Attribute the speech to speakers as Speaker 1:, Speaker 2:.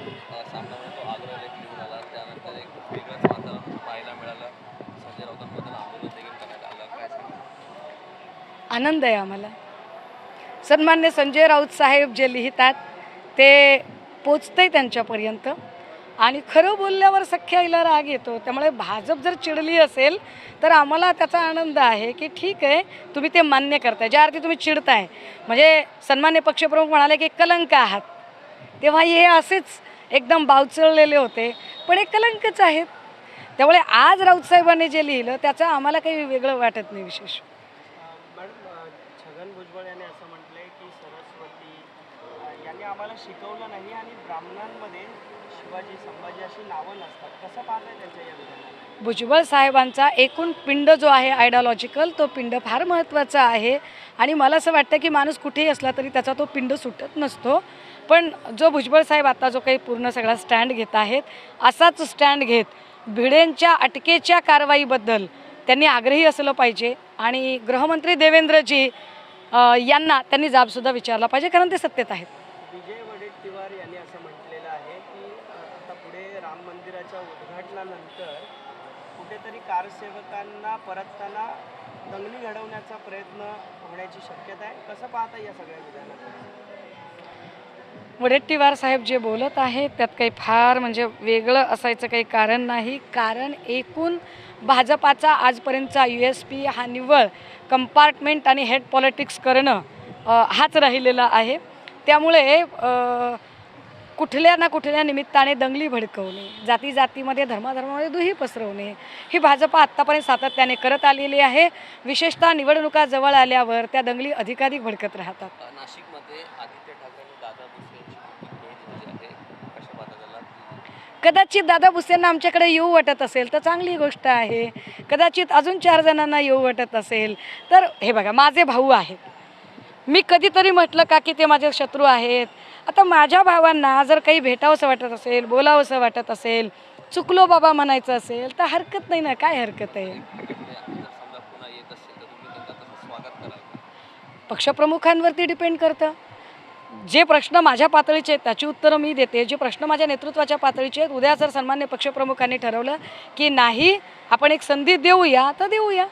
Speaker 1: अ, तो आग्रहलेख घेऊन आला. त्यानंतर एक वेगळंच वातावरण पाहायला मिळालं. संजय राऊतांबद्दल आंदोलन देखील करण्यात आलं. काय सांगा?
Speaker 2: आनंद आहे आम्हाला. सन्मान्य संजय राऊत साहेब जे लिहितात ते पोचतंय त्यांच्यापर्यंत. आणि खरं बोलल्यावर सख्या राग येतो. त्यामुळे भाजप जर चिडली असेल तर आम्हाला त्याचा आनंद आहे की ठीक आहे तुम्ही ते मान्य करताय. ज्या अर्थी तुम्ही चिडताय. म्हणजे सन्मान्य पक्षप्रमुख म्हणाले की कलंक आहात. तेव्हा हे असेच एकदम बावचळलेले होते. पण हे कलंकच आहेत. त्यामुळे आज राऊत साहेबांनी जे लिहिलं त्याचं आम्हाला काही वेगळं वाटत नाही विशेष.
Speaker 3: छगन भुजबळ यांनी असं म्हटलंय की सरस्वती यांनी आम्हाला शिकवलं नाही आणि ब्राह्मणांमध्ये शिवाजी संभाजी अशी नावं नसतात. कसं पाहताय त्यांच्या या विधानाला?
Speaker 2: भुजबळ साहेबांचा एकूण पिंड जो आहे आयडिओलॉजिकल तो पिंड फार महत्त्वाचा आहे. आणि मला असं वाटतं की माणूस कुठेही असला तरी त्याचा तो पिंड सुटत नसतो. पण जो भुजबळ साहेब आता जो काही पूर्ण सगळा स्टँड घेत आहेत असाच स्टँड घेत भिडेंच्या अटकेच्या कारवाईबद्दल त्यांनी आग्रही असलं पाहिजे. आणि गृहमंत्री देवेंद्रजी यांना त्यांनी जाबसुद्धा विचारला पाहिजे कारण ते सत्तेत आहेत.
Speaker 3: विजय वडेट्टीवार यांनी असं म्हटलेलं आहे की आता पुढे राम मंदिराच्या उद्घाटनानंतर कुठेतरी कारसेवकांना परतताना दंगली घडवण्याचा प्रयत्न होण्याची शक्यता आहे. कसं पाहता या सगळ्या विधानात?
Speaker 2: वडेट्टीवार साहेब जे बोलत आहेत त्यात काही फार म्हणजे वेगळं असायचं काही कारण नाही. कारण एकूण भाजपाचा आजपर्यंतचा यू एस पी हा निव्वळ कंपार्टमेंट आणि हेड पॉलिटिक्स करणं हाच राहिलेला आहे. त्यामुळे कुठल्या ना कुठल्या निमित्ताने दंगली भडकवणे जाती जातीमध्ये धर्माधर्मामध्ये दुही पसरवणे ही भाजपा आत्तापर्यंत सातत्याने करत आलेली आहे. विशेषतः निवडणुका जवळ आल्यावर त्या दंगली अधिकाधिक भडकत राहतात.
Speaker 1: नाशिकमध्ये
Speaker 2: कदाचित दादा भुसेंना आमच्याकडे येऊ वाटत असेल तर चांगली गोष्ट आहे. कदाचित अजून चार जणांना येऊ वाटत असेल तर हे बघा माझे भाऊ आहेत. मी कधीतरी म्हटलं का की ते माझे शत्रू आहेत. आता माझ्या भावांना जर काही भेटावंसं वाटत असेल बोलावंसं वाटत असेल चुकलो बाबा म्हणायचं असेल तर हरकत नाही ना काय हरकत आहे? पक्षप्रमुखांवरती डिपेंड करतं. जे प्रश्न माझ्या पातळीचे आहेत त्याची उत्तरं मी देते. जे प्रश्न माझ्या नेतृत्वाच्या पातळीचे आहेत उद्या जर सन्मान्य पक्षप्रमुखांनी ठरवलं की नाही आपण एक संधी देऊया तर देऊया.